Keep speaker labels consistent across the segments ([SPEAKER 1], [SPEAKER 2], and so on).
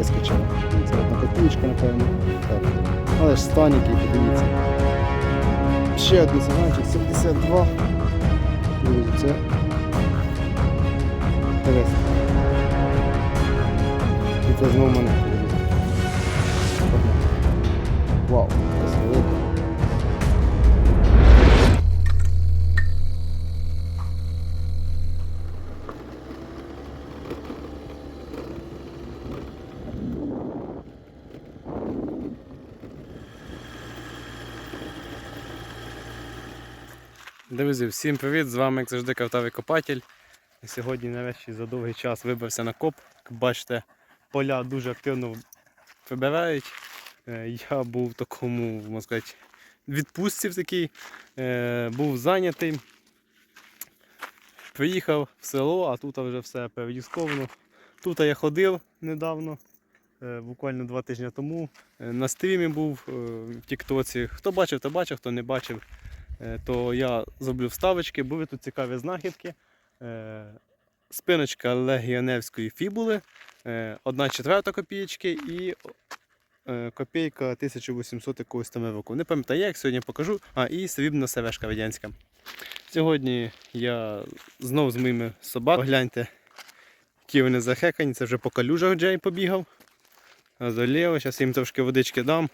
[SPEAKER 1] вискочила. Це одна копійка, напевно. Так. Але ж стан який, подивіться. Ще один сигнальчик, 72. Друзі, це інтересно. І це знову мене. Вау,
[SPEAKER 2] Друзі, всім привіт! З вами, як завжди, Картавий Копатель. Сьогодні нарешті за довгий час вибрався на коп. Як бачите, поля дуже активно вибирають. Е, Я був в такому, можна сказати, відпустці в такій, Е, був зайнятий. Приїхав в село, а тут вже все передісковано. Тут я ходив недавно, е, буквально два тижні тому. На стрімі був в Тіктоці. Хто бачив, то бачив, хто не бачив, то я зроблю вставочки, були тут цікаві знахідки. Е, Спиночка легіонерської фібули, е, одна четверта копієчки і е, копійка 1800 якогось там року. Не пам'ятаю, як сьогодні покажу. А, і срібна сережка радянська. Сьогодні я знов з моїми собаками. Гляньте, які вони захекані. Це вже по калюжах Джей побігав. Заліво, зараз їм трошки водички дам,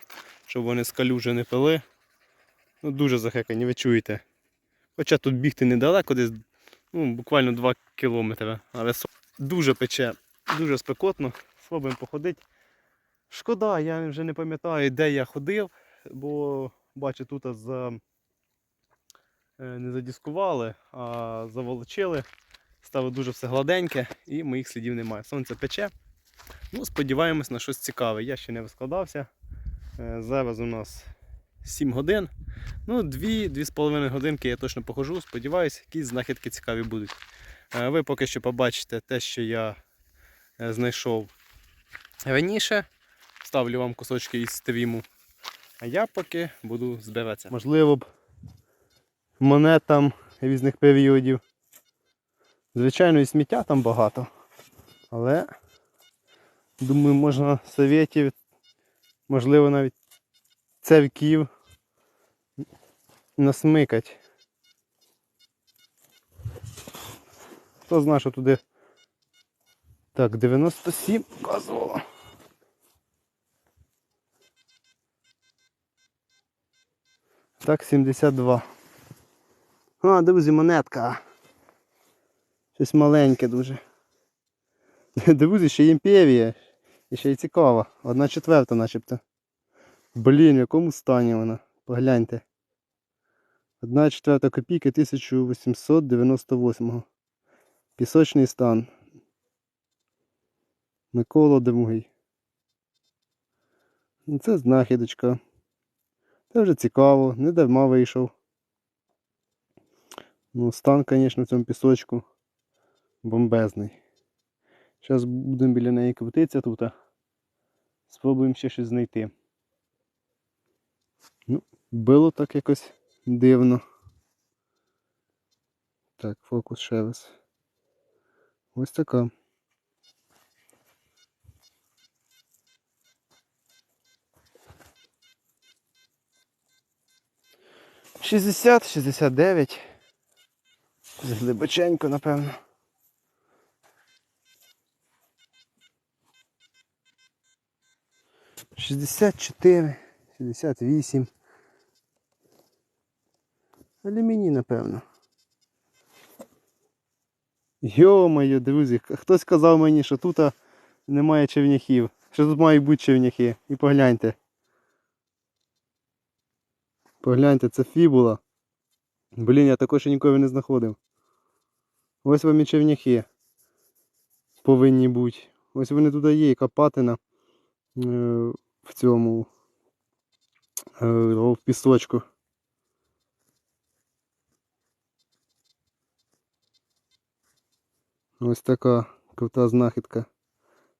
[SPEAKER 2] щоб вони з калюжі не пили. Ну, дуже захекані, ви чуєте. Хоча тут бігти недалеко, десь ну, буквально 2 кілометри. Але дуже пече, дуже спекотно. Спробуємо походити. Шкода, я вже не пам'ятаю, де я ходив, бо бачу, тут за... е, не задіскували, а заволочили. Стало дуже все гладеньке і моїх слідів немає. Сонце пече. Ну, сподіваємось на щось цікаве. Я ще не розкладався. Е, Зараз у нас 7 годин. Ну, 2-2,5 годинки я точно похожу. Сподіваюсь, якісь знахідки цікаві будуть. Е, Ви поки що побачите те, що я е, знайшов раніше. Ставлю вам кусочки із стріму. А я поки буду збиратися.
[SPEAKER 1] Можливо б монет там різних періодів. Звичайно, і сміття там багато. Але думаю, можна совєтів, можливо навіть церків насмикать. Хто знає, що туди. Так, 97 показувало. Так, 72. А, друзі, монетка. Щось маленьке дуже. Друзі, ще імперія. І ще й цікава. Одна четверта начебто. Блін, в якому стані вона? Погляньте. Одна четверта копійки 1898. Пісочний стан. Микола Другий. Ну, Це знахідочка. Це вже цікаво, не дарма вийшов. Ну, стан, звісно, в цьому пісочку бомбезний. Зараз будемо біля неї крутитися тут. Спробуємо ще щось знайти. Ну, було так якось дивно. Так, фокус раз. Ось така. Шістдесят, шістдесят дев'ять. Глибоченько, напевно. Шістдесят чотири, шістдесят вісім. Алюміній, напевно. Йо-моє, друзі, хтось сказав мені, що тут немає черв'яхів. Що тут мають бути черв'яхи. І погляньте. Погляньте, це фібула. Блін, я також ніколи не знаходив. Ось вам і черв'яхи. Повинні бути. Ось вони туди є, яка патина е, в цьому е, в пісочку. Ось така крута знахідка.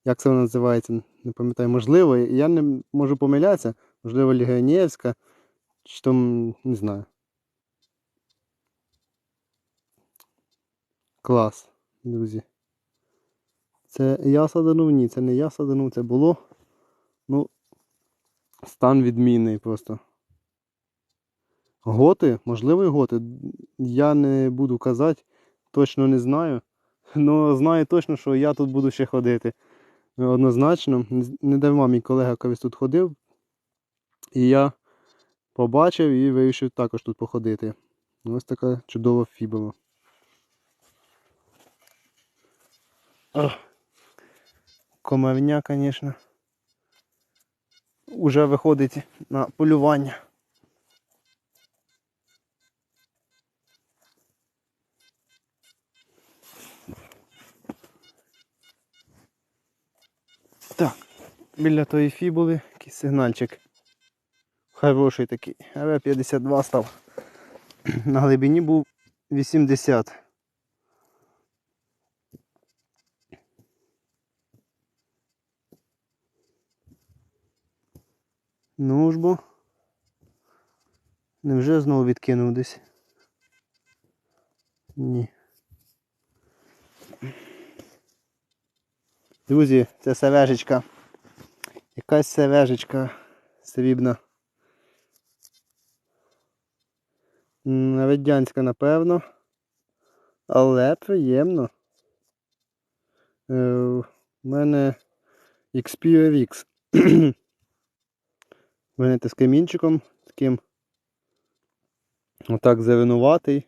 [SPEAKER 1] Як це вона називається? Не пам'ятаю. Можливо, я не можу помилятися. Можливо, Легіонєвська. Чи там, не знаю. Клас, друзі. Це я саданув? Ні, це не я саданув, це було. Ну, стан відмінний просто. Готи, можливо, готи. Я не буду казати, точно не знаю. Але знаю точно, що я тут буду ще ходити. Однозначно. Не дарма мій колега колись тут ходив. І я побачив і вирішив також тут походити. Ось така чудова фібула. Комарня, звісно. Уже виходить на полювання. Так, біля тої фібули якийсь сигнальчик. Хороший такий. АВ 52 став. На глибині був 80. Ну ж бо. Невже знову відкинув десь? Ні. Друзі, це севежечка. Якась севежечка срібна. Радянська, напевно. Але приємно. Е, У мене XP X. У мене з камінчиком таким. Отак зеленуватий.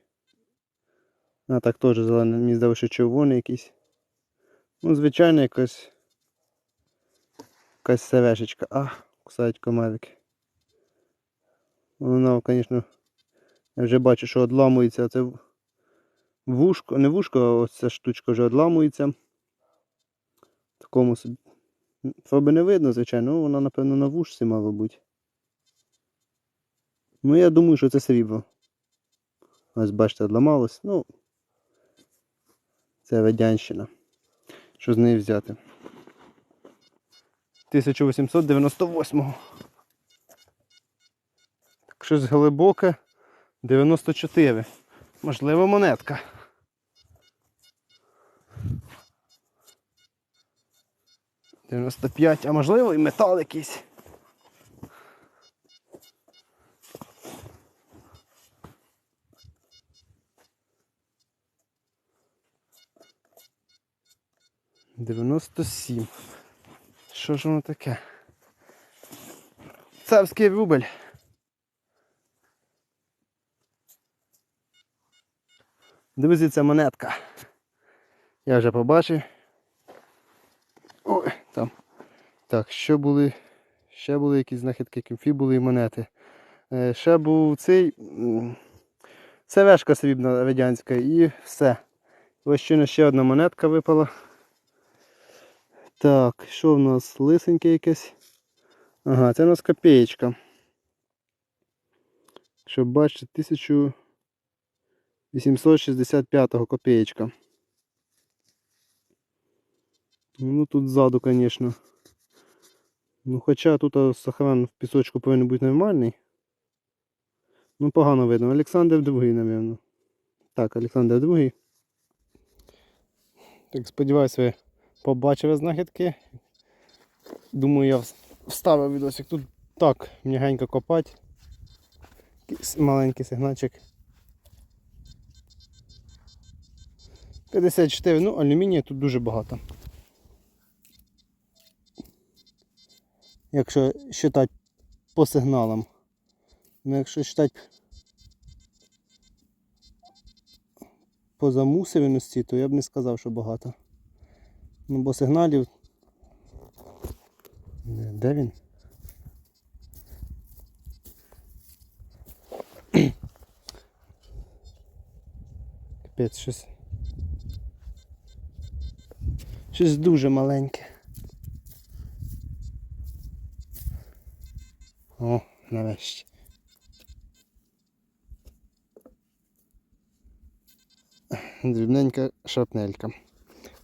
[SPEAKER 1] А так теж зелений, мені здалося, червоний якийсь. Ну, звичайно, якась. Якась сережечка. А, кусають комарики. Воно, звісно, я вже бачу, що одламується. Це вушко, не вушко, а ось ця штучка вже одламується. Такому собі. Фарби не видно, звичайно, ну вона, напевно, на вушці мала бути. Ну, я думаю, що це срібло. Ось бачите, одламалось. Ну, це радянщина. Що з неї взяти? 1898. Так щось глибоке. 94. Можливо, монетка. Дев'яносто п'ять, а можливо і метал якийсь. Дев'яносто сім. Що ж воно таке? Царський рубль. Друзі, це монетка. Я вже побачив. Ой, там. Так, що були? Ще були якісь знахідки кімфі були і монети. Е, ще був цей. м, Севешка срібна радянська і все. Ось ще одна монетка випала. Так, що в нас? Лисеньке якесь. Ага, це у нас копеєчка. Щоб бачите, 1865 копеєчка. Ну тут ззаду, звісно. Ну хоча тут сохран в пісочку повинен бути нормальний. Ну погано видно. Олександр II, напевно. Так, Олександр II. Так, сподіваюся, ви побачили знахідки. Думаю, я вставив відосик. Тут так, м'ягенько копати. Маленький сигнальчик. 54, ну алюмінія тут дуже багато. Якщо считати по сигналам. Ну якщо считати по замусореності, то я б не сказав, що багато. Ну бо сигналів. Де, де він? Капець, щось. Щось дуже маленьке. О, нарешті. Дрібненька шапнелька.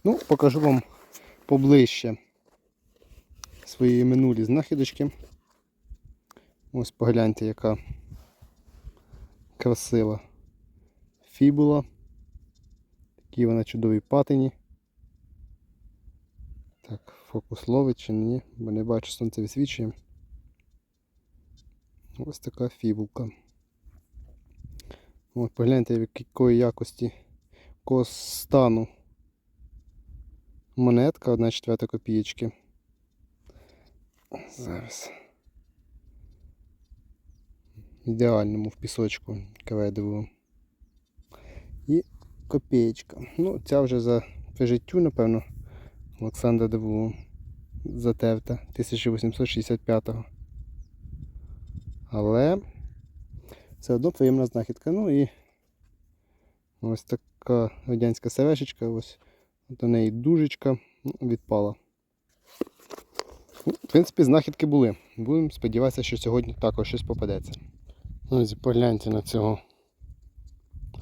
[SPEAKER 1] Ну, покажу вам поближче свої минулі знахідочки. Ось погляньте, яка красива фібула. Такі вона чудові патині. Так, фокус ловить чи ні, бо не бачу сонце висвічує. Ось така фібулка. От, погляньте, в якої якості, якого стану. Монетка 1 четверта копієчки. Зараз. Ідеальному в пісочку каведову. І копієчка. Ну, ця вже за по життю, напевно, Олександра Деву затерта 1865-го. Але все одно приємна знахідка. Ну і ось така радянська сережечка, ось до неї дужечка відпала. Ну, в принципі, знахідки були. Будемо сподіватися, що сьогодні також щось попадеться. Ось погляньте на цього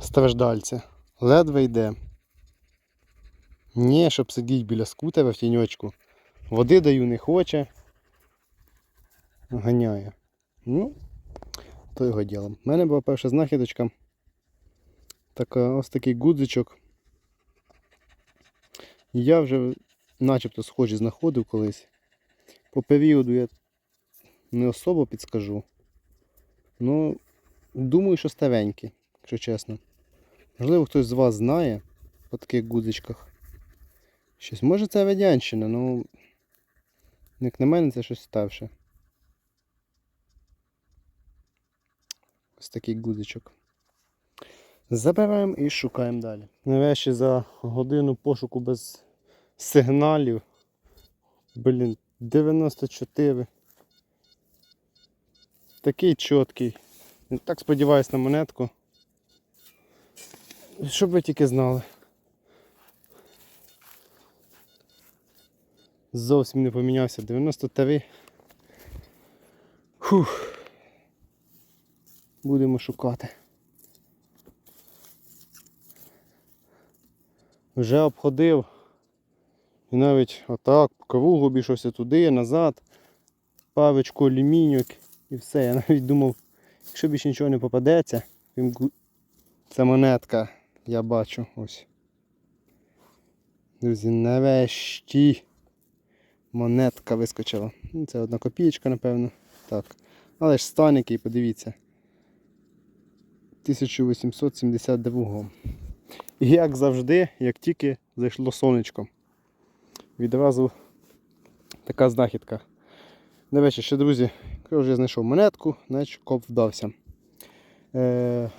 [SPEAKER 1] страждальця. Ледве йде. Ні, щоб сидіть біля скутера в тіньочку. Води даю не хоче. Ганяє. Ну, то його діло. У мене була перша знахідочка. Така, ось такий гудзичок. Я вже начебто схожі знаходив колись. По періоду я не особо підскажу. Ну, думаю, що старенькі, якщо чесно. Можливо, хтось з вас знає по таких гудзичках. Щось. Може це радянщина, ну як на мене це щось старше. Ось такий гудзичок. Забираємо і шукаємо далі. Нарешті за годину пошуку без сигналів. Блін, 94. Такий чіткий. Так сподіваюсь на монетку. Щоб ви тільки знали. Зовсім не помінявся. 93. Фух. Будемо шукати. Вже обходив. І навіть отак, кругу обійшовся туди, назад. Павичку, алюмінійок і все. Я навіть думав, якщо більше нічого не попадеться, це монетка, я бачу ось. Друзі, нарешті монетка вискочила. Ну, Це одна копієчка, напевно. Так. Але ж стан який, подивіться. 1872. Як завжди, як тільки зайшло сонечко. Відразу така знахідка. До ще, друзі, коли вже знайшов монетку, значить коп вдався. Е,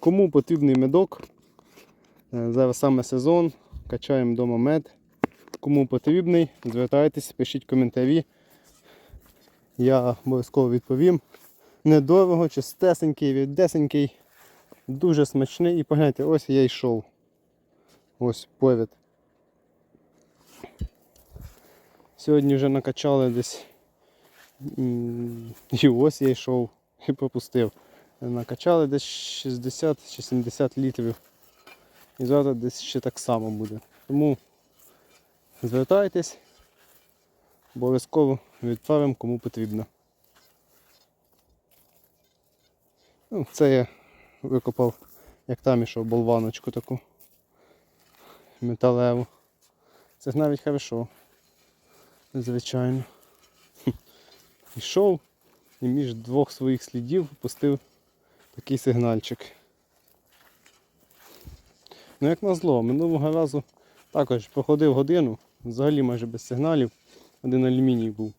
[SPEAKER 1] кому потрібний медок, е, зараз саме сезон, качаємо вдома мед. Кому потрібний, звертайтесь, пишіть коментарі. Я обов'язково відповім. Недорого, чистесенький, віддесенький, дуже смачний. І погляньте, ось я йшов. Ось поряд. Сьогодні вже накачали десь. І ось я йшов і пропустив. Накачали десь 60 чи 70 літрів. І зараз десь ще так само буде. Тому звертайтесь, обов'язково відправимо кому потрібно. Ну, це я викопав, як там ішов, болваночку таку металеву. Це ж навіть хорошо. Звичайно. Ішов і між двох своїх слідів пустив такий сигнальчик. Ну як назло, минулого разу також проходив годину, взагалі майже без сигналів, один алюміній був.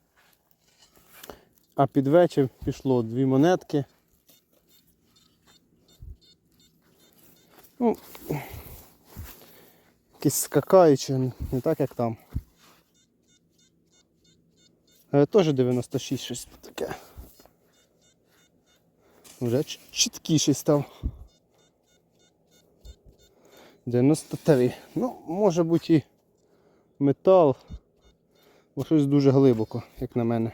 [SPEAKER 1] А під вечір пішло дві монетки. Ну, якісь скакаючі, не так як там. Але теж 96 щось таке. Вже чіткіший став. 93. Ну, може бути і метал, бо щось дуже глибоко, як на мене.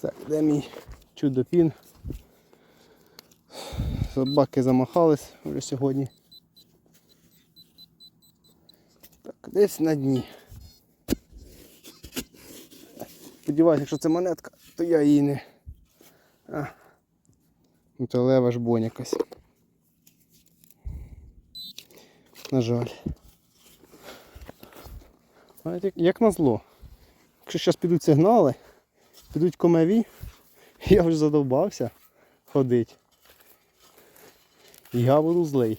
[SPEAKER 1] Так, де мій чудопін? Собаки замахались вже сьогодні. Так, десь на дні. Сподіваюся, якщо це монетка, то я її не. А. Ну це лева ж бонь якась. На жаль. Як, як назло. Якщо зараз підуть сигнали, підуть комеві, я вже задовбався ходити. Я буду злий.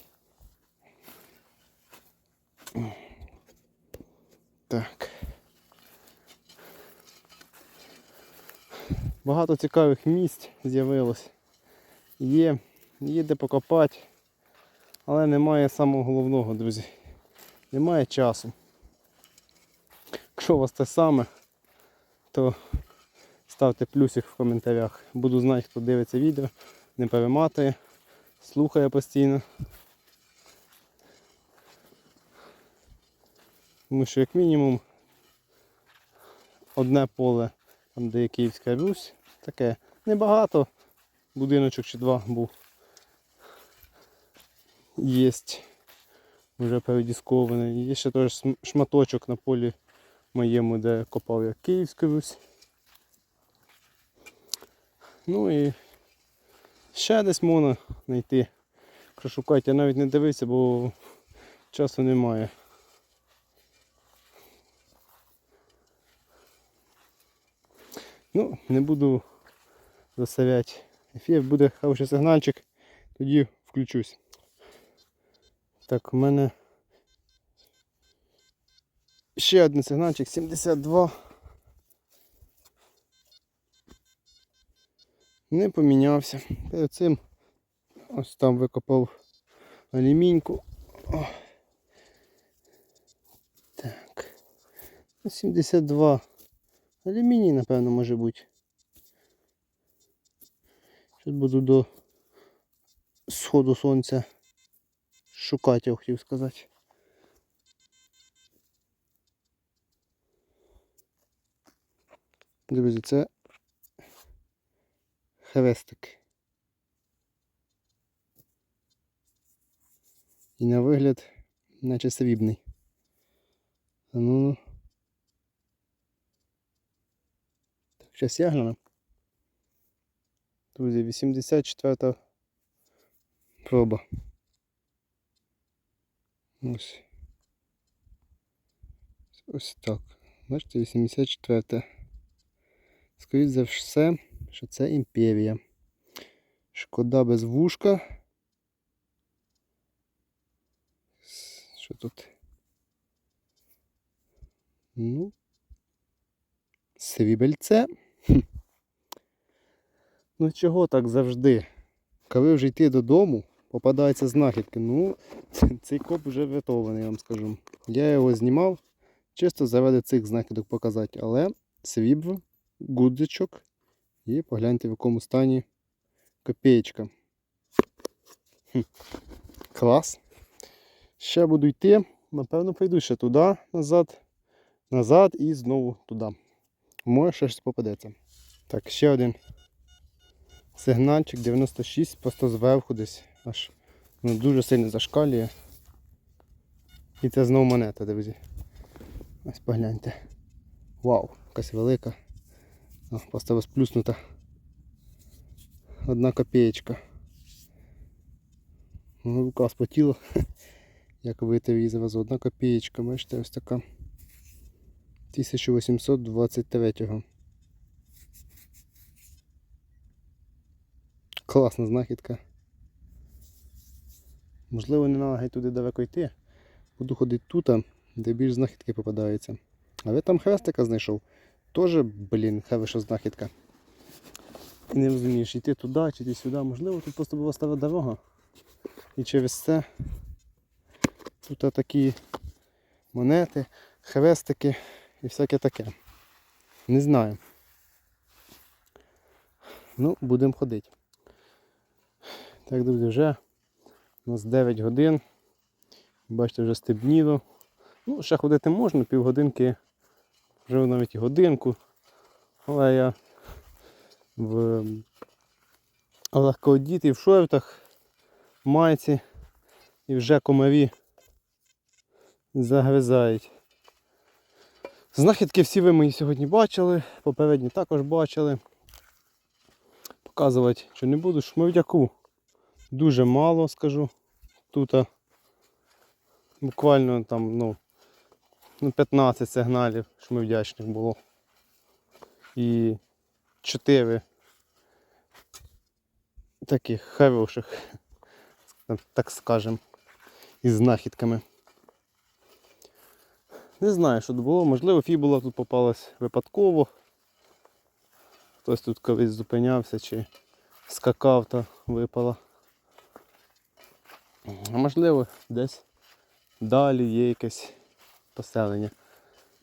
[SPEAKER 1] Так. Багато цікавих місць з'явилось. Є, є де покопати, але немає самого головного, друзі. Немає часу. Якщо у вас те саме, то ставте плюсик в коментарях. Буду знати, хто дивиться відео, не перематує, слухає постійно. Тому що як мінімум одне поле, там де є Київська Русь, таке небагато, будиночок чи два був. Єсть вже передіскований. Є ще теж шматочок на полі моєму, де копав я Київську Русь. Ну і ще десь можна знайти. Якщо шукати, я навіть не дивився, бо часу немає. Ну, не буду заставляти ефір, буде хороший сигнальчик, тоді включусь. Так, у мене ще один сигнальчик 72. Не помінявся. Перед цим ось там викопав алюміньку. О. Так. Ну, 72. Алюміній, напевно, може бути. Зараз буду до сходу сонця шукати, я хотів сказати. Друзі, це хрестик. І на вигляд наче срібний. А ну. Так, зараз я гляну. Друзі, 84 проба. Ось. Ось так. Бачите, 84. Скоріше за все, що це імперія. Шкода без вушка. Що тут? Ну. Срібельце. Хм. Ну чого так завжди? Коли вже йти додому, попадаються знахідки. Ну, цей коп вже врятований, я вам скажу. Я його знімав чисто заради цих знахідок показати, але срібро, гудзичок і погляньте в якому стані копеєчка. Клас. Ще буду йти. Напевно, пойду ще туди, назад, назад і знову туди. Може ще щось попадеться. Так, ще один сигнальчик 96, просто зверху десь аж ну, дуже сильно зашкалює. І це знову монета, друзі. Ось погляньте. Вау, якась велика. О, просто розплюснута. Одна копеєчка. Ну, рука спотіла. Як витив її зразу. Одна копеєчка, бачите, ось така. 1823-го. Класна знахідка. Можливо, не треба туди далеко йти. Буду ходити тут, де більш знахідки попадаються. А я там хрестика знайшов. Тоже, блін, хевиша знахідка. І не розумієш, йти туди чи йти сюди. Можливо, тут просто була стара дорога. І через це тут такі монети, хрестики і всяке таке. Не знаю. Ну, будемо ходити. Так, друзі, вже у нас 9 годин. Бачите, вже стебніло. Ну, ще ходити можна, півгодинки, вже навіть і годинку. Але я в легкоодітий в шортах, в майці і вже комарі загризають. Знахідки всі ви мої сьогодні бачили, попередні також бачили. Показувати що не буду, шмовдяку дуже мало скажу. Тут буквально там, ну, ну, 15 сигналів шмивдячних було. І 4 таких хороших, так скажем, із знахідками. Не знаю, що тут було. Можливо, фібула тут попалась випадково. Хтось тут колись зупинявся чи скакав та випала. А можливо, десь далі є якесь поселення.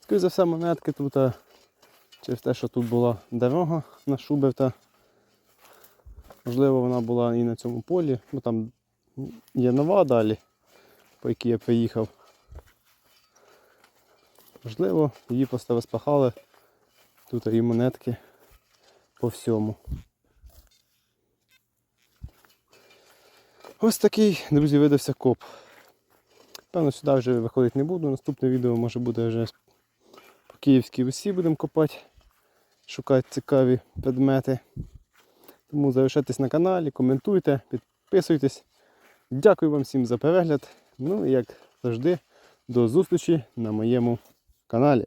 [SPEAKER 1] Скоріше за все, монетки тут через те, що тут була дорога на Шуберта. Можливо, вона була і на цьому полі, бо там є нова далі, по якій я приїхав. Можливо, її просто розпахали. Тут і монетки по всьому. Ось такий, друзі, видався коп. Певно, сюди вже виходити не буду. Наступне відео може буде вже по Київській Русі будемо копати, шукати цікаві предмети. Тому залишайтесь на каналі, коментуйте, підписуйтесь. Дякую вам всім за перегляд. Ну і як завжди, до зустрічі на моєму каналі.